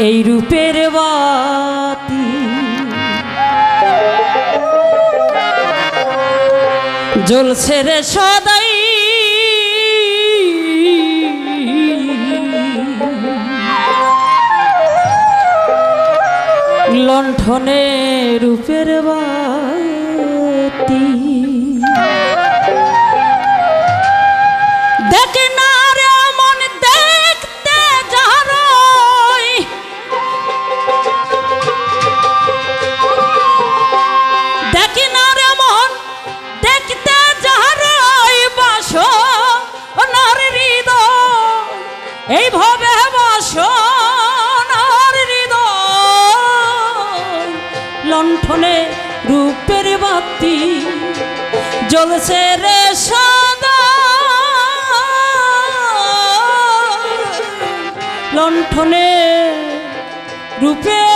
এই রূপের বাতি। জ্বলছে রে সদাই। লণ্ঠনে রূপের বাতি। এই ভাবে বাস নার হৃদয় লণ্ঠনে রূপের বাতি জ্বলছে রে সদা। লণ্ঠনে রূপের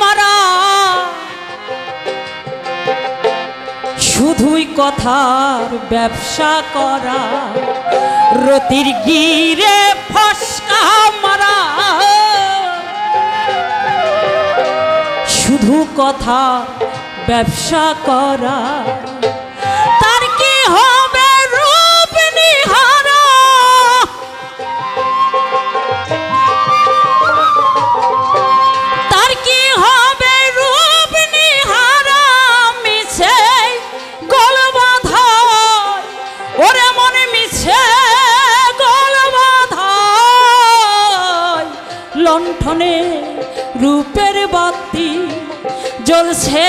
মারা। শুধুই কথার ব্যবসা করা রতির গিরে ফসকা মারা। শুধু কথা ব্যবসা করা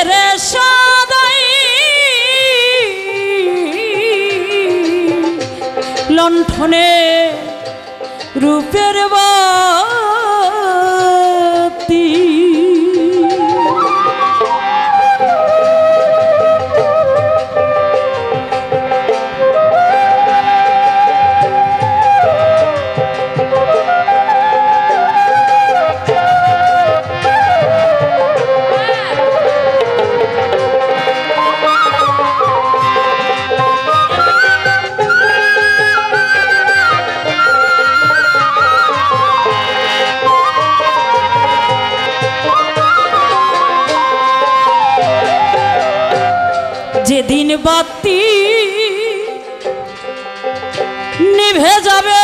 রে সদাই লণ্ঠনে যেদিন বাতি নিভে যাবে,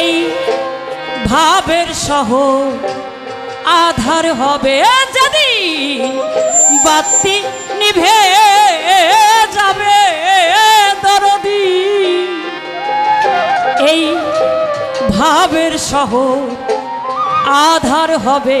এই ভাবের সহ আধার হবে যেদিন বাতি নিভে যাবে দরদি। এই ভাবের সহ আধার হবে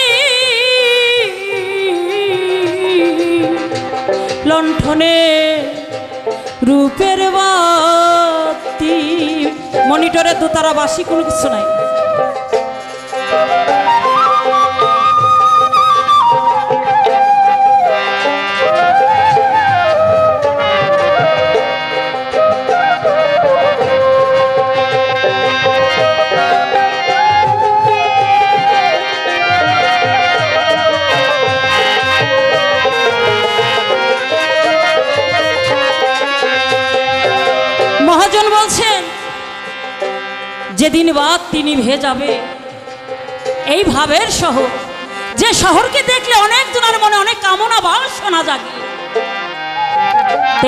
লণ্ঠনে রূপের বাতি। মনিটরে দোতারা বাসি কোনো কিছু নাই। যেদিন বাদ তিনি ভে যাবে। এই ভাবের শহর। যে শহরকে দেখলে অনেকজনের মনে অনেক কামনা বাসনা জাগে।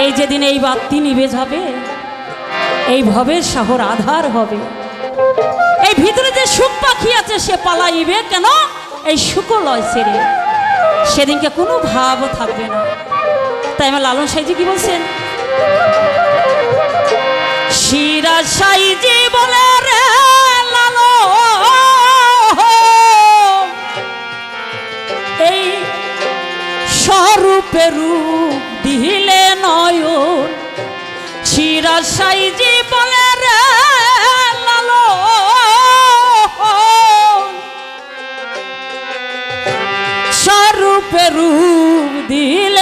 এই যেদিন এই বাতি নিভে যাবে, এই ভবের শহর আধার হবে। এই ভিতরে যে সুখ পাখি আছে, সে পালাইবে কেন? এই সুকলয় ছেড়ে। সেদিনকে কোনো ভাব থাকবে না। তাই আমার লালন সাইজি কি বলছেন? শিরা সাইজি বলে রে লালন। এই স্বরূপে রূপ দিলে নয়ন। শিরা সাইজি বলে রে লালন। স্বরূপে রূপ দিলেন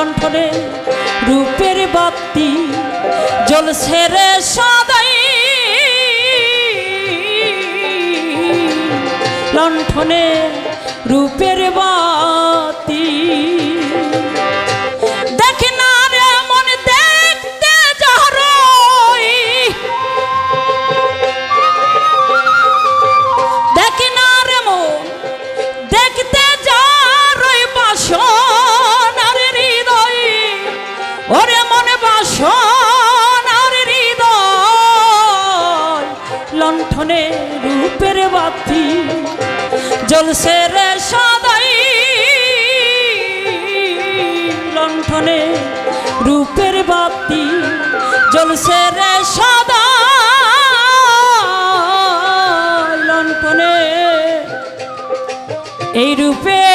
লণ্ঠনে রূপের বাতি জ্বলছে রে সদাই। লণ্ঠনে রূপের বাতি জলসে রে সদাই লণ্ঠনে রূপের বাতি জলসে রে সদাই লণ্ঠনে এই রূপে